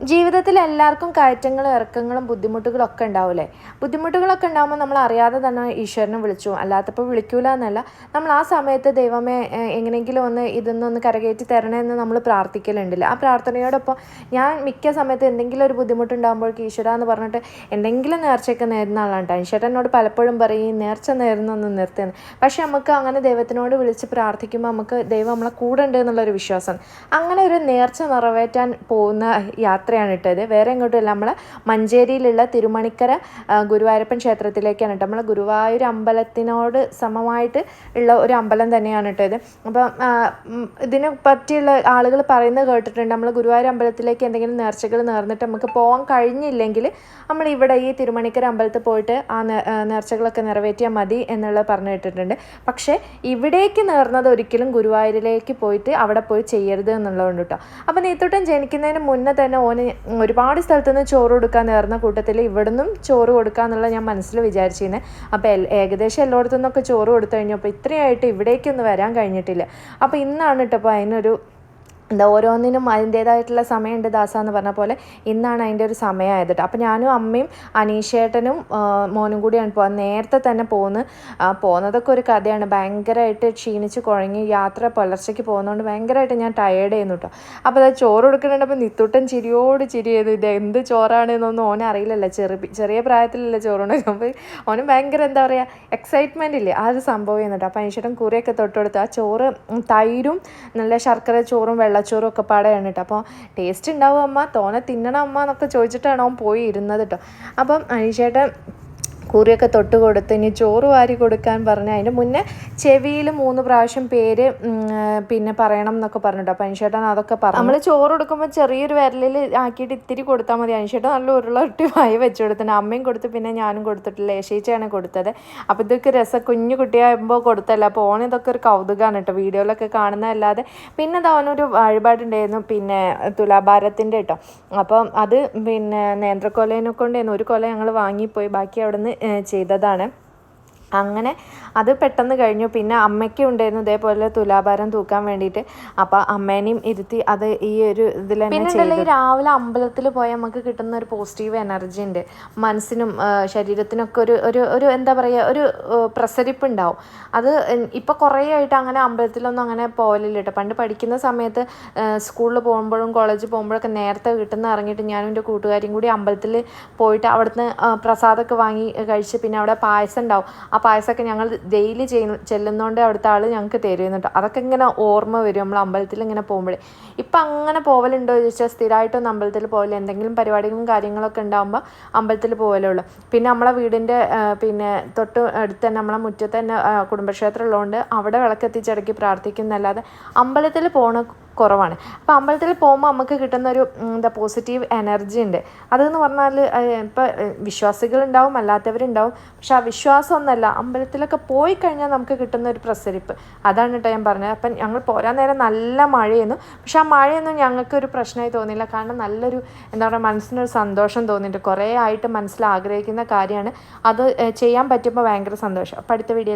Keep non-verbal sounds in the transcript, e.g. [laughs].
ജീവിതത്തിൽ എല്ലാവർക്കും കയറ്റങ്ങളും ഇറക്കങ്ങളും ബുദ്ധിമുട്ടുകളൊക്കെ ഉണ്ടാവില്ലേ? ബുദ്ധിമുട്ടുകളൊക്കെ ഉണ്ടാകുമ്പോൾ നമ്മൾ അറിയാതെ തന്നെ ഈശ്വരനെ വിളിച്ചു. അല്ലാത്തപ്പോൾ വിളിക്കൂല എന്നല്ല. നമ്മൾ ആ സമയത്ത് ദൈവമേ എങ്ങനെയെങ്കിലും ഒന്ന് ഇതൊന്നൊന്ന് കരകയറ്റി തരണേ എന്ന് നമ്മൾ പ്രാർത്ഥിക്കലുണ്ടല്ലോ? ആ പ്രാർത്ഥനയോടൊപ്പം ഞാൻ മിക്ക സമയത്ത് എന്തെങ്കിലും ഒരു ബുദ്ധിമുട്ടുണ്ടാകുമ്പോഴേക്ക് ഈശ്വര എന്ന് പറഞ്ഞിട്ട് എന്തെങ്കിലും നേർച്ചയൊക്കെ നേരുന്ന ആളാണ് ഈശ്വരൻ എന്നോട് പലപ്പോഴും പറയും "ഈ നേർച്ച നേരുന്നൊന്ന് നിർത്തിയെന്ന് പക്ഷേ നമുക്ക് അങ്ങനെ ദൈവത്തിനോട് വിളിച്ച് പ്രാർത്ഥിക്കുമ്പോൾ നമുക്ക് ദൈവം നമ്മളെ കൂടെ ഉണ്ട് എന്നുള്ളൊരു വിശ്വാസം. അങ്ങനെ ഒരു നേർച്ച നിറവേറ്റാൻ പോകുന്ന യാത്രയാണ് ഇട്ടത്. വേറെ എങ്ങോട്ടുമില്ല നമ്മൾ മഞ്ചേരിയിലുള്ള തിരുമണിക്കര ഗുരുവായൂരപ്പൻ ക്ഷേത്രത്തിലേക്കാണ് ഇട്ടത്. നമ്മൾ ഗുരുവായൂർ അമ്പലത്തിനോട് സമമായിട്ട് ഉള്ള ഒരു അമ്പലം തന്നെയാണ് ഇട്ടത്. അപ്പം ഇതിനെ പറ്റിയുള്ള ആളുകൾ പറയുന്നത് കേട്ടിട്ടുണ്ട്. നമ്മൾ ഗുരുവായൂർ അമ്പലത്തിലേക്ക് എന്തെങ്കിലും നേർച്ചകൾ നേർന്നിട്ട് നമുക്ക് പോകാൻ കഴിഞ്ഞില്ലെങ്കിൽ നമ്മൾ ഇവിടെ ഈ തിരുമണിക്കര അമ്പലത്തിൽ പോയിട്ട് ആ നേർച്ചകളൊക്കെ നിറവേറ്റിയാൽ മതി എന്നുള്ളത് പറഞ്ഞു കേട്ടിട്ടുണ്ട്. പക്ഷേ ഇവിടേക്ക് നേർന്നത് ഒരിക്കലും ഗുരുവായൂരിലേക്ക് പോയിട്ട് അവിടെ പോയി ചെയ്യരുത് എന്നുള്ളതുകൊണ്ട് കേട്ടോ. അപ്പം നെയ്ത്തോട്ടം ജനിക്കുന്നതിന് മുന്നേ തന്നെ ഓന് ഒരുപാട് സ്ഥലത്തു നിന്ന് ചോറ് കൊടുക്കാൻ നേർന്ന കൂട്ടത്തിൽ ഇവിടുന്നും ചോറ് കൊടുക്കുക എന്നുള്ളത് ഞാൻ മനസ്സിൽ വിചാരിച്ചിരുന്നത് അപ്പോൾ ഏകദേശം എല്ലായിടത്തു നിന്നൊക്കെ ചോറ് കൊടുത്തു കഴിഞ്ഞപ്പോൾ ഇത്രയായിട്ട് ഇവിടേക്കൊന്നും വരാൻ കഴിഞ്ഞിട്ടില്ല. അപ്പോൾ ഇന്നാണ് കേട്ടോ അപ്പോൾ അതിനൊരു എന്താ ഓരോന്നിനും അതിന്റേതായിട്ടുള്ള സമയമുണ്ട് ദാസ എന്ന് പറഞ്ഞ പോലെ. ഇന്നാണ് അതിന്റെ ഒരു സമയമായത് കേട്ടോ അപ്പോൾ ഞാനും അമ്മയും അനീഷേട്ടനും മോനും കൂടിയാണ് പോകാൻ നേരത്തെ തന്നെ പോകുന്നത് പോകുന്നതൊക്കെ ഒരു കഥയാണ്. ഭയങ്കരമായിട്ട് ക്ഷീണിച്ച് കുഴങ്ങി യാത്ര പുലർച്ചയ്ക്ക് പോകുന്നതുകൊണ്ട് ഭയങ്കരമായിട്ട് ഞാൻ ടയേർഡ് ചെയ്യുന്നു കേട്ടോ അപ്പോൾ അത് ചോറ് കൊടുക്കുന്നുണ്ടപ്പോൾ നിത്തുട്ടൻ ചിരിയോട് ചിരി ചെയ്തു ഇത് എന്ത് ചോറാണെന്നൊന്നും ഓനെ അറിയില്ലല്ലോ. ചെറിയ ചെറിയ പ്രായത്തിലല്ലേ [laughs] അപ്പോൾ ഓന് ഭയങ്കര എന്താ പറയുക എക്സൈറ്റ്മെന്റ് ഇല്ലേ ആ ഒരു സംഭവം ചെയ്യുന്നുണ്ട് അപ്പോൾ അനീഷേട്ടൻ കുറിയൊക്കെ തൊട്ട് കൊടുത്ത് ആ ചോറ് തൈരും നല്ല ശർക്കര ചോറും വെള്ളച്ചോറും ഒക്കെ പാടെയാണ് കേട്ടോ അപ്പോൾ ടേസ്റ്റ് ഉണ്ടാവും അമ്മ തോനെ തിന്നണം അമ്മ എന്നൊക്കെ ചോദിച്ചിട്ടാണ് അവൻ പോയി ഇരുന്നത് കേട്ടോ അപ്പം അനീഷേട്ടൻ കുറിയൊക്കെ തൊട്ട് കൊടുത്ത് ഇനി ചോറ് വാരി കൊടുക്കാൻ പറഞ്ഞ് അതിന്റെ മുന്നേ ചെവിയിൽ മൂന്ന് പ്രാവശ്യം പേര് പിന്നെ പറയണം എന്നൊക്കെ പറഞ്ഞിട്ടോ അപ്പം അനിഷേട്ടൻ അതൊക്കെ പറഞ്ഞു. നമ്മൾ ചോറ് കൊടുക്കുമ്പോൾ ചെറിയൊരു വിരലിൽ ആക്കിയിട്ട് ഇത്തിരി കൊടുത്താൽ മതി. അനിഷേട്ടൻ നല്ല ഉരുള ഇട്ടി വായി വെച്ച് കൊടുത്തിന് അമ്മയും കൊടുത്ത് പിന്നെ ഞാനും കൊടുത്തിട്ടില്ല. യേശേച്ചിയാണ് കൊടുത്തത്. അപ്പോൾ ഇതൊക്കെ രസം. കുഞ്ഞു കുട്ടിയാകുമ്പോൾ കൊടുത്തല്ല. അപ്പോൾ ഓണം ഇതൊക്കെ ഒരു കൗതുകമാണ് കേട്ടോ. വീഡിയോയിലൊക്കെ കാണുന്നതല്ലാതെ പിന്നെ അത് അവനൊരു വഴിപാടുണ്ടായിരുന്നു. പിന്നെ തുലാഭാരത്തിന്റെ കേട്ടോ. അപ്പം അത് പിന്നെ നേന്ത്രക്കൊലേനെ കൊണ്ടായിരുന്നു ഒരു കൊല ഞങ്ങൾ വാങ്ങിപ്പോയി. ബാക്കി അവിടെ നിന്ന് ചെയ്തതാണ്. അങ്ങനെ അത് പെട്ടെന്ന് കഴിഞ്ഞു. പിന്നെ അമ്മയ്ക്കും ഉണ്ടായിരുന്നു ഇതേപോലെ തുലാഭാരം തൂക്കാൻ വേണ്ടിയിട്ട്. അപ്പോൾ അമ്മേനെയും ഇരുത്തി അത് ഈ ഒരു ഇതിൽ തന്നെ രാവിലെ അമ്പലത്തിൽ പോയാൽ നമുക്ക് കിട്ടുന്ന ഒരു പോസിറ്റീവ് എനർജി ഉണ്ട്. മനസ്സിനും ശരീരത്തിനൊക്കെ ഒരു ഒരു ഒരു എന്താ പറയുക ഒരു പ്രസരിപ്പ് ഉണ്ടാവും അത് ഇപ്പോൾ കുറേ ആയിട്ട് അങ്ങനെ അമ്പലത്തിലൊന്നും അങ്ങനെ പോകലില്ല കേട്ടോ പണ്ട് പഠിക്കുന്ന സമയത്ത് സ്കൂളിൽ പോകുമ്പോഴും കോളേജിൽ പോകുമ്പോഴൊക്കെ നേരത്തെ കിട്ടുന്ന നിന്ന് ഇറങ്ങിയിട്ട് ഞാനും എന്റെ കൂട്ടുകാരും കൂടി അമ്പലത്തിൽ പോയിട്ട് അവിടുന്ന് പ്രസാദമൊക്കെ വാങ്ങി കഴിച്ച് പിന്നെ അവിടെ പായസം ഉണ്ടാവും. ആ പായസമൊക്കെ ഞങ്ങൾ ഡെയിലി ചെയ്യുന്ന ചെല്ലുന്നതുകൊണ്ട് അവിടുത്തെ ആൾ ഞങ്ങൾക്ക് തരുന്നുണ്ട്. അതൊക്കെ ഇങ്ങനെ ഓർമ്മ വരും. നമ്മൾ അമ്പലത്തിൽ ഇങ്ങനെ പോകുമ്പോഴേ. ഇപ്പം അങ്ങനെ പോവലുണ്ടോ ചോദിച്ചാൽ സ്ഥിരമായിട്ടൊന്നും അമ്പലത്തിൽ പോകില്ല എന്തെങ്കിലും പരിപാടികളും കാര്യങ്ങളൊക്കെ ഉണ്ടാകുമ്പോൾ അമ്പലത്തിൽ പോകലുള്ളൂ പിന്നെ നമ്മളെ വീടിന്റെ പിന്നെ തൊട്ട് അടുത്ത് തന്നെ നമ്മളെ മുറ്റത്ത് തന്നെ കുടുംബക്ഷേത്രം ഉള്ളതുകൊണ്ട് അവിടെ വിളക്കെത്തിച്ചിടയ്ക്ക് പ്രാർത്ഥിക്കുന്നല്ലാതെ അമ്പലത്തിൽ പോണ കുറവാണ്. അപ്പോൾ അമ്പലത്തിൽ പോകുമ്പോൾ നമുക്ക് കിട്ടുന്ന ഒരു എന്താ പോസിറ്റീവ് എനർജി ഉണ്ട്. അതെന്ന് പറഞ്ഞാൽ ഇപ്പോൾ വിശ്വാസികളുണ്ടാവും അല്ലാത്തവരുണ്ടാവും. പക്ഷെ ആ വിശ്വാസം ഒന്നല്ല അമ്പലത്തിലൊക്കെ പോയി കഴിഞ്ഞാൽ നമുക്ക് കിട്ടുന്ന ഒരു പ്രസരിപ്പ്. അതാണ് കേട്ടോ ഞാൻ പറഞ്ഞത്. അപ്പം ഞങ്ങൾ പോരാൻ നേരം നല്ല മഴയായിരുന്നു. പക്ഷെ ആ മഴയൊന്നും ഞങ്ങൾക്കൊരു പ്രശ്നമായി തോന്നിയില്ല. കാരണം നല്ലൊരു എന്താ പറയുക മനസ്സിനൊരു സന്തോഷം തോന്നിയിട്ട് കുറേ ആയിട്ട് മനസ്സിൽ ആഗ്രഹിക്കുന്ന കാര്യമാണ്. അത് ചെയ്യാൻ പറ്റുമ്പോൾ ഭയങ്കര സന്തോഷം. അപ്പോൾ അടുത്ത വീഡിയോ